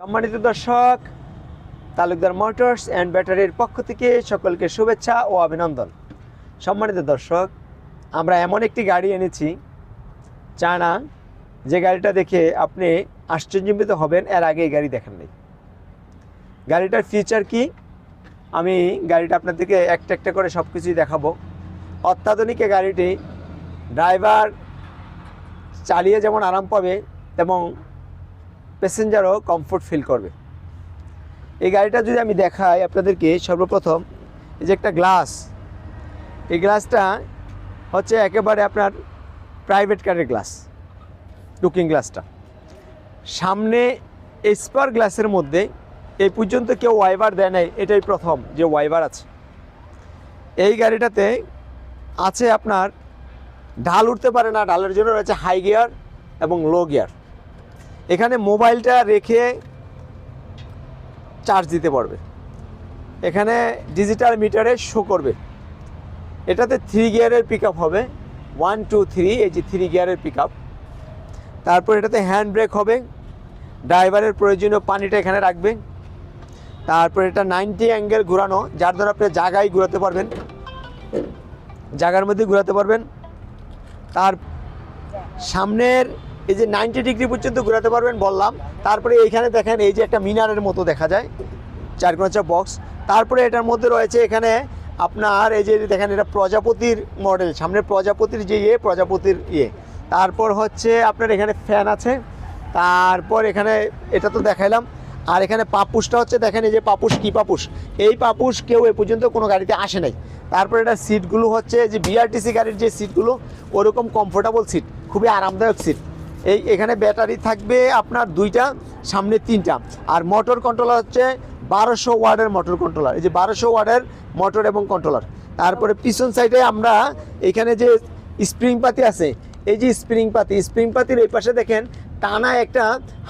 সম্মানিত দর্শক, Talukdar motors and ব্যাটারির পক্ষ থেকে সকলকে শুভেচ্ছা ও অভিনন্দন। সম্মানিত দর্শক, আমরা এমন একটি গাড়ি এনেছি, চায়না। যে গাড়িটা দেখে আপনি আশ্চর্যজনিত হবেন, এর আগে এই গাড়ি দেখেন নাই। গাড়িটার ফিচার কি? আমি গাড়িটা আপনাদেরকে একটা একটা করে সব কিছুই দেখাবো। অত্যাধুনিক এই গাড়িটি ড্রাইভার চালিয়ে যেমন আরাম পাবে এবং প্যাসেঞ্জারও কমফোর্ট ফিল করবে। এই গাড়িটা যদি আমি দেখাই আপনাদেরকে, সর্বপ্রথম এই যে একটা গ্লাস এই গ্লাসটা হচ্ছে একেবারে আপনার প্রাইভেট কারের গ্লাস লুকিং গ্লাসটা সামনে স্পার গ্লাসের মধ্যে এই পর্যন্ত কেউ ওয়াইবার দেয় নাই, এটাই প্রথম যে ওয়াইবার আছে। এই গাড়িটাতে আছে আপনার, ঢাল উঠতে পারে না, ঢালের জন্য রয়েছে হাই গিয়ার এবং লো গিয়ার এখানে মোবাইলটা রেখে চার্জ দিতে পারবে। এখানে ডিজিটাল মিটারে শো করবে। এটাতে থ্রি গিয়ারের পিক হবে। ওয়ান টু থ্রি এই যে থ্রি গিয়ারের পিক তারপর এটাতে হ্যান্ড ব্রেক হবে। ড্রাইভারের প্রয়োজনীয় পানিটা এখানে রাখবে। তারপর এটা নাইনটি অ্যাঙ্গেল ঘোরানো, যার দ্বারা আপনি জায়গায় ঘোরাতে পারবেন। জায়গার মধ্যে ঘোরাতে পারবেন। তার সামনের এই যে নাইনটি ডিগ্রি পর্যন্ত ঘোরাতে পারবেন বললাম। তারপরে এইখানে দেখেন, এই যে একটা মিনারের মতো দেখা যায় চার কোণা বক্স তারপরে এটার মধ্যে রয়েছে এখানে আপনার এই যে দেখেন, এটা প্রজাপতির মডেল সামনে প্রজাপতির যে ইয়ে প্রজাপতির ইয়ে। তারপর হচ্ছে আপনার এখানে ফ্যান আছে। তারপর এখানে এটা তো দেখাইলাম। আর এখানে পাপুসটা হচ্ছে দেখেন, এই যে পাপুস কি পাপুস? এই পাপুস কেউ এ পর্যন্ত কোনো গাড়িতে আসে নাই। তারপর এটা সিটগুলো হচ্ছে যে বিআরটিসি গাড়ির যে সিটগুলো ওরকম কমফোর্টেবল সিট খুবই আরামদায়ক সিট এই এখানে ব্যাটারি থাকবে আপনার দুইটা, সামনে তিনটা। আর মোটর কন্ট্রোলার হচ্ছে বারোশো ওয়ার্ডের মোটর কন্ট্রোলার এই যে বারোশো ওয়ার্ডের মোটর এবং কন্ট্রোলার তারপরে পিছন সাইডে আমরা এখানে যে স্প্রিং পাতি আছে, এই যে স্প্রিং পাতি স্প্রিং পাতির এই পাশে দেখেন টানা একটা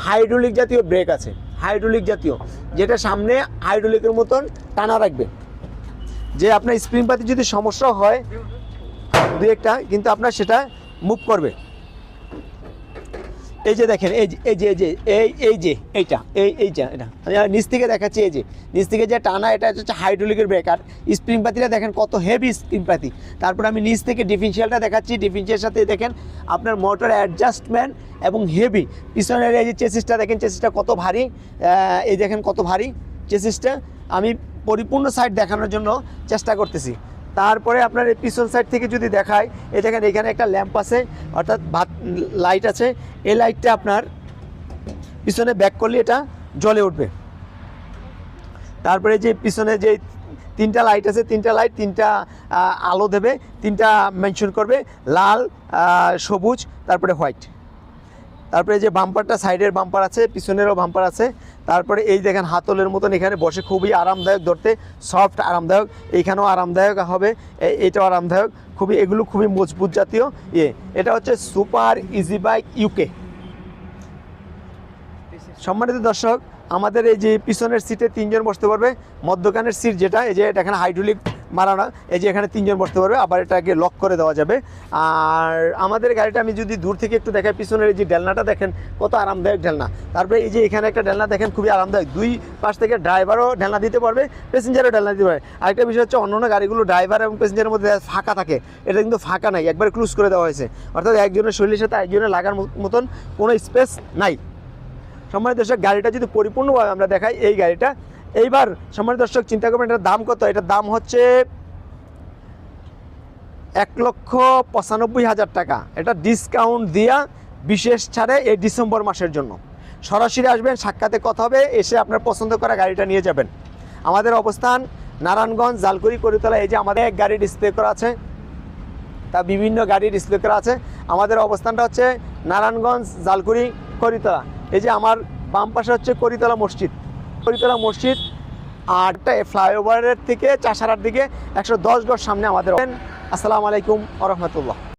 হাইড্রোলিক জাতীয় ব্রেক আছে হাইড্রোলিক জাতীয়, যেটা সামনে হাইড্রোলিকের মতন টানা রাখবে। যে আপনার স্প্রিং পাতি যদি সমস্যা হয় দু একটা, কিন্তু আপনার সেটা মুভ করবে। এই যে দেখেন, এই এই যে এই যে, এই এই যে, এইটা, এই এইটা এটা। আমি নিচ থেকে দেখাচ্ছি এই যে, নিচ থেকে যে টানা, এটা হচ্ছে হাইড্রোলিকের ব্রেকার স্প্রিং পাতিটা দেখেন কত হেভি স্প্রিং পাতি। তারপর আমি নিচ থেকে ডিফেন্সিয়ালটা দেখাচ্ছি। ডিফেন্সিয়াল সাথে দেখেন আপনার মোটর অ্যাডজাস্টমেন্ট এবং হেভি পিছনের এই যে চেসিসটা দেখেন চেসিসটা কত ভারী? এই দেখেন কত ভারী চেসিসটা আমি পরিপূর্ণ সাইড দেখানোর জন্য চেষ্টা করতেছি। তারপরে আপনার পিছন সাইড থেকে যদি দেখায়, এই দেখেন এখানে একটা ল্যাম্প আছে, অর্থাৎ ভাত লাইট আছে, এই লাইটটা আপনার পিছনে ব্যাক করলে এটা জ্বলে উঠবে। তারপরে যে পিছনে যে তিনটা লাইট আছে, তিনটা লাইট তিনটা আলো দেবে, তিনটা মেনশন করবে, লাল সবুজ, তারপরে হোয়াইট তারপরে যে বাম্পারটা সাইডের বাম্পার আছে, পিছনেরও বাম্পার আছে। তারপরে এই দেখেন হাতলের মতন এখানে বসে খুবই আরামদায়ক, ধরতে সফট আরামদায়ক। এইখানেও আরামদায়ক হবে এটাও আরামদায়ক। খুবই, এগুলো খুবই মজবুত জাতীয়। ইয়ে এটা হচ্ছে সুপার ইজি বাইক ইউকে সম্মানিত দর্শক, আমাদের এই যে পিছনের সিটে তিনজন বসতে পারবে। মধ্যখানের সিট যেটা, এই যে এটা এখানে হাইড্রোলিক মারানো এই যে এখানে তিনজন বসতে পারবে, আবার এটাকে লক করে দেওয়া যাবে। আর আমাদের গাড়িটা আমি যদি দূর থেকে একটু দেখাই, পিছনের এই যে ডেলনাটা দেখেন, কত আরামদায়ক ডেলনা তারপরে এই যে এখানে একটা ডেলনা দেখেন, খুবই আরামদায়ক। দুই পাশ থেকে ড্রাইভারও ডেলনা দিতে পারবে, প্যাসেঞ্জারও ডেলনা দিতে পারবে। আরেকটা বিষয় হচ্ছে অন্য অন্য গাড়িগুলো ড্রাইভার এবং প্যাসেঞ্জারের মধ্যে ফাঁকা থাকে। এটা কিন্তু ফাঁকা নাই, একবার ক্লুজ করে দেওয়া হয়েছে। অর্থাৎ একজনের শরীরের সাথে একজনের লাগার মতন কোনো স্পেস নাই। সম্মানিত দর্শক, গাড়িটা যদি পরিপূর্ণভাবে আমরা দেখাই, এই গাড়িটা এইবার সম্মানিত দর্শক, চিন্তা করবেন এটার দাম কত? এটার দাম হচ্ছে এক লক্ষ পঁচানব্বই হাজার টাকা। এটা ডিসকাউন্ট দিয়া বিশেষ ছাড়ে এই ডিসেম্বর মাসের জন্য। সরাসরি আসবেন, সাক্ষাতে কথা হবে, এসে আপনার পছন্দ করা গাড়িটা নিয়ে যাবেন। আমাদের অবস্থান নারায়ণগঞ্জ, জালকুড়ি, করিতলা, এই যে আমাদের এক গাড়ি ডিসপ্লে করা আছে। তা বিভিন্ন গাড়ি ডিসপ্লে করা আছে। আমাদের অবস্থানটা হচ্ছে নারায়ণগঞ্জ, জালকুড়ি, করিতলা। এই যে আমার বাম পাশে হচ্ছে করিতলা মসজিদ। করিতলা মসজিদ আর ফ্লাইওভারের থেকে চাষারার দিকে একশো দশ সামনে আমাদের আসসালামু আলাইকুম আ রহমতুল্লাহ।